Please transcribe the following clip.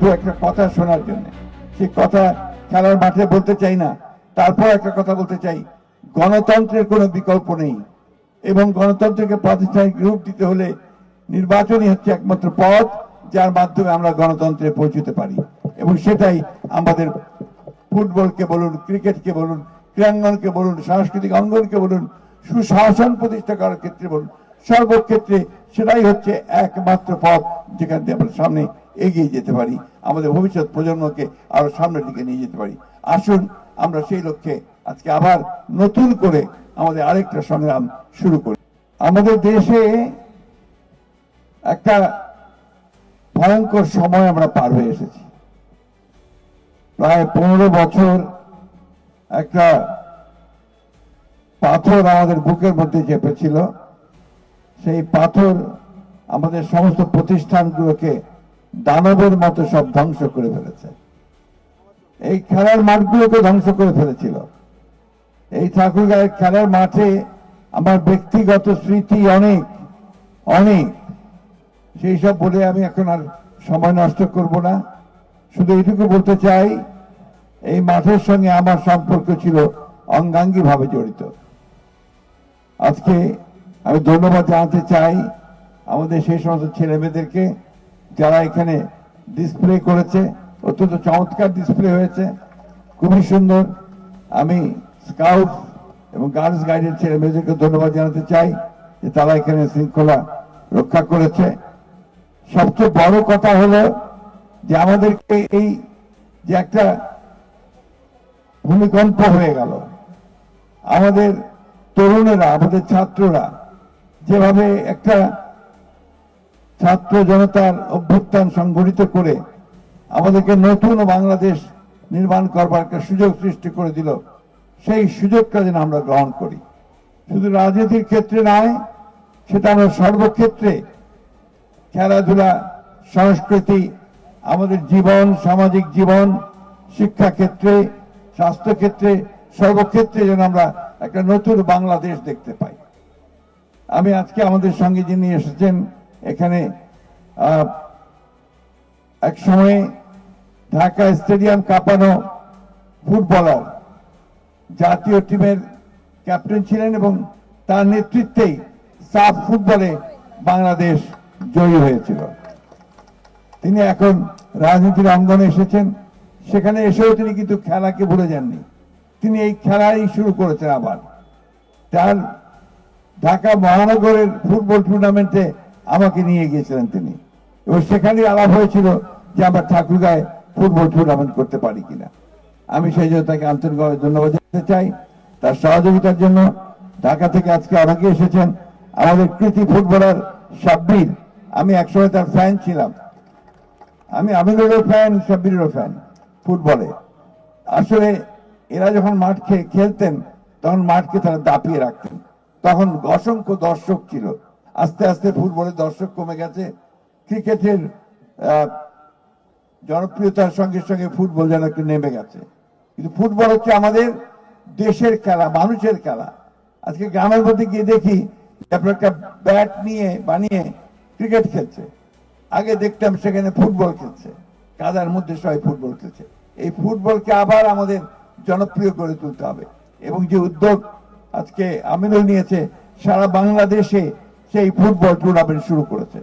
দু একটা কথা শোনার জন্য। সেই কথা খেলার মাঠে বলতে চাই না, তারপর একটা কথা বলতে চাই। গণতন্ত্রের কোনো বিকল্প নেই এবং গণতন্ত্রকে প্রাতিষ্ঠানিক রূপ দিতে হলে নির্বাচনই হচ্ছে একমাত্র পথ, যার মাধ্যমে আমরা গণতন্ত্রে পৌঁছতে পারি। এবং সেটাই আমাদের ফুটবলকে বলুন, ক্রিকেটকে বলুন, ক্রীড়াঙ্গনকে বলুন, সাংস্কৃতিক অঙ্গনকে বলুন, সুশাসন প্রতিষ্ঠা করার ক্ষেত্রে বলুন। সর্বক্ষেত্রে সেটাই হচ্ছে একমাত্র পথ যেখান দিয়ে আমরা সামনে এগিয়ে যেতে পারি। আমাদের ভবিষ্যৎ প্রজন্মকে আরও সামনের দিকে নিয়ে যেতে পারি। আসুন, আমরা সেই লক্ষ্যে আজকে আবার নতুন করে আমাদের আরেকটা সংগ্রাম শুরু করি। আমাদের দেশে একটা ভয়ঙ্কর সময় আমরা পার হয়ে এসেছি। প্রায় পনেরো বছর একটা পাথর আমাদের বুকের মধ্যে চেপেছিল। সেই পাথর আমাদের সমস্ত প্রতিষ্ঠানগুলোকে দানবের মতো সব ধ্বংস করে ফেলেছে। এই খেলার মাঠগুলোকে ধ্বংস করে ফেলেছিল। এই ঠাকুরগাঁয়ের খেলার মাঠে আমার ব্যক্তিগত স্মৃতি অনেক অনেক। সেই সব বলে আমি এখন আর সময় নষ্ট করব না। শুধু এইটুকু বলতে চাই, এই মাঠের সঙ্গে আমার সম্পর্ক ছিল অঙ্গাঙ্গী ভাবে জড়িত। আজকে আমি ধন্যবাদ জানাতে চাই আমাদের সেই সমস্ত ছেলে মেয়েদেরকে যারা এখানে ডিসপ্লে করেছে, অত্যন্ত চমৎকার ডিসপ্লে হয়েছে, খুবই সুন্দর। আমি স্কাউট এবং গার্লস গাইডের ছেলে মেয়েদেরকে ধন্যবাদ জানাতে চাই যে তারা এখানে শৃঙ্খলা রক্ষা করেছে। সবচেয়ে বড় কথা হলো যে আমাদেরকে এই যে একটা ভূমিকম্প হয়ে গেল। আমাদের তরুণেরা, আমাদের ছাত্ররা যেভাবে একটা ছাত্র জনতার অভ্যুত্থান সংগঠিত করে আমাদেরকে নতুন বাংলাদেশ নির্মাণ করবার একটা সুযোগ সৃষ্টি করে দিল, সেই সুযোগটা যেন আমরা গ্রহণ করি। শুধু রাজনীতির ক্ষেত্রে নয়, সেটা আমরা সর্বক্ষেত্রে খেলাধুলা, সংস্কৃতি, আমাদের জীবন, সামাজিক জীবন শিক্ষা ক্ষেত্রে স্বাস্থ্য ক্ষেত্রে সর্বক্ষেত্রে যেন আমরা একটা নতুন বাংলাদেশ দেখতে পাই। আমি আজকে আমাদের সঙ্গে যিনি এসেছেন, এখানে এক সময়ে ঢাকা স্টেডিয়াম কাঁপানো ফুটবলার, জাতীয় টিমের ক্যাপ্টেন ছিলেন এবং তার নেতৃত্বেই সাফ ফুটবলে বাংলাদেশ জয়ী হয়েছিল। তিনি এখন রাজনীতির অঙ্গনে এসেছেন, সেখানে এসেও তিনি কিন্তু খেলাকে ভুলে যাননি। তিনি এই খেলাই শুরু করেছেন আবার। তার ঢাকা মহানগরের ফুটবল টুর্নামেন্টে আমাকে নিয়ে গিয়েছিলেন তিনি। এবং সেখানে আলাপ হয়েছিল যে আমরা ঠাকুরগাঁয় ফুটবল টুর্নামেন্ট করতে পারি কিনা। আমি সেই জন্য তাকে আন্তরিকভাবে ধন্যবাদ জানাতে চাই। তার সহযোগিতার জন্য ঢাকা থেকে আজকে অনেকে এসেছেন আমাদের কৃতি ফুটবলার সাব্বির। আমি একসময় তার ফ্যান ছিলাম। আমি আমিনুরের ফ্যান সাব্বিরেরও ফ্যান ফুটবলে। আসলে এরা যখন মাঠ খেলতেন, তখন মাঠকে তারা দাপিয়ে রাখতেন। তখন অসংখ্য দর্শক ছিল। আস্তে আস্তে ফুটবলের দর্শক কমে গেছে। ক্রিকেটের জনপ্রিয়তার সঙ্গে সঙ্গে ফুটবল যেন একটু নেমে গেছে। কিন্তু ফুটবল হচ্ছে আমাদের দেশের খেলা, মানুষের খেলা। আজকে গ্রামের মধ্যে গিয়ে দেখি একটা ব্যাট নিয়ে বানিয়ে ক্রিকেট খেলছে। আগে দেখতাম সেখানে ফুটবল খেলছে। কাদার মধ্যে সবাই ফুটবল খেলছে। এই ফুটবলকে আবার আমাদের জনপ্রিয় করে তুলতে হবে। এবং যে উদ্যোগ আজকে আমিনুল নিয়েছে সারা বাংলাদেশে সেই ফুটবল টুর্নামেন্ট শুরু করেছে।